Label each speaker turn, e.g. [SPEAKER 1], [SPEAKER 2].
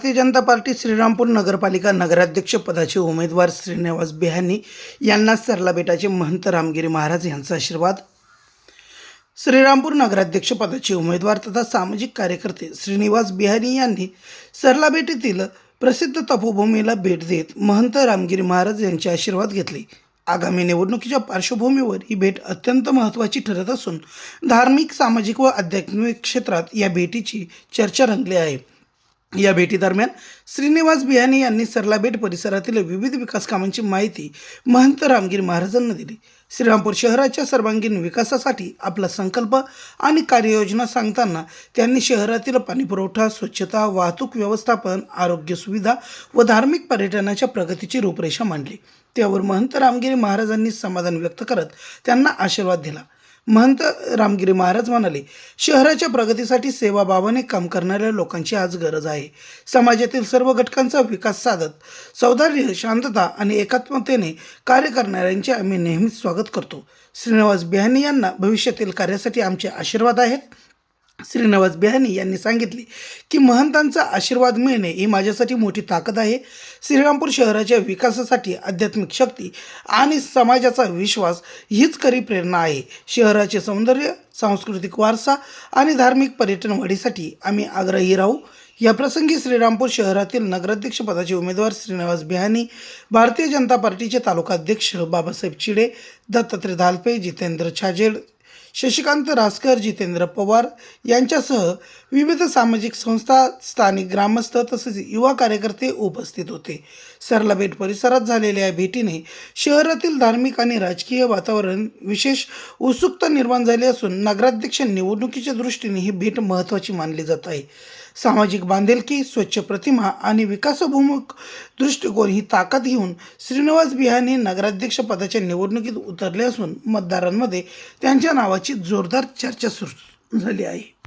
[SPEAKER 1] Bharatiya Janata party Shrirampur नगरपालिका नगराध्यक्ष पदाचे उमेदवार श्रीनिवास बिहानी यांना सरला बेटाचे महंत रामगिरी महाराज यांचा आशीर्वाद. श्रीरामपूर नगराध्यक्ष पदाचे उमेदवार तथा सामाजिक कार्यकर्ते श्रीनिवास बिहानी यांनी सरला बेटीतील प्रसिद्ध तपोभूमीला भेट देत महंत रामगिरी महाराज यांचे आशीर्वाद घेतले. आगामी निवडणुकीच्या पार्श्वभूमीवर ही भेट अत्यंत महत्त्वाची ठरत असून धार्मिक सामाजिक व आध्यात्मिक क्षेत्रात या भेटीची चर्चा रंगली आहे. या भेटीदरम्यान श्रीनिवास बियाणी यांनी सरलाबेट परिसरातील विविध विकास कामांची माहिती महंत रामगिरी महाराजांना दिली. श्रीरामपूर शहराच्या सर्वांगीण विकासासाठी आपला संकल्प आणि कार्ययोजना सांगताना त्यांनी शहरातील पाणीपुरवठा स्वच्छता वाहतूक व्यवस्थापन आरोग्य सुविधा व धार्मिक पर्यटनाच्या प्रगतीची रूपरेषा मांडली. त्यावर महंत रामगिरी महाराजांनी समाधान व्यक्त करत त्यांना आशीर्वाद दिला. महंत रामगिरी महाराज म्हणाले शहराच्या प्रगतीसाठी सेवाभावाने काम करणाऱ्या लोकांची आज गरज आहे. समाजातील सर्व घटकांचा विकास साधत सौदार्य शांतता आणि एकात्मतेने कार्य करणाऱ्यांचे आम्ही नेहमीच स्वागत करतो. श्रीनिवास बिहानी यांना भविष्यातील कार्यासाठी आमचे आशीर्वाद आहेत. श्रीनिवास बिहानी यांनी सांगितले की महंतांचा आशीर्वाद मिळणे ही माझ्यासाठी मोठी ताकद आहे. श्रीरामपूर शहराच्या विकासासाठी आध्यात्मिक शक्ती आणि समाजाचा विश्वास हीच खरी प्रेरणा आहे. शहराचे सौंदर्य सांस्कृतिक वारसा आणि धार्मिक पर्यटन वाढीसाठी आम्ही आग्रही राहू. या प्रसंगी श्रीरामपूर शहरातील नगराध्यक्ष पदाचे उमेदवार श्रीनिवास बिहानी भारतीय जनता पार्टीचे तालुकाध्यक्ष बाबासाहेब चिडे दत्तात्रय धालपे जितेंद्र छाजेड शशिकांत रासकर जितेंद्र पवार यांच्यासह विविध सामाजिक संस्था स्थानिक ग्रामस्थ तसेच युवा कार्यकर्ते उपस्थित होते. सरलाबेट परिसरात झालेल्या या भेटीने शहरातील धार्मिक आणि राजकीय वातावरण विशेष उत्सुकता निर्माण झाली असून नगराध्यक्ष निवडणुकीच्या दृष्टीने ही भेट महत्त्वाची मानली जात आहे. सामाजिक बांधिलकी स्वच्छ प्रतिमा आणि विकासभूमुख दृष्टिकोन ही ताकद घेऊन श्रीनिवास बिहानी नगराध्यक्ष पदाच्या निवडणुकीत उतरले असून मतदारांमध्ये त्यांच्या नावाची जोरदार चर्चा सुरू झाली आहे.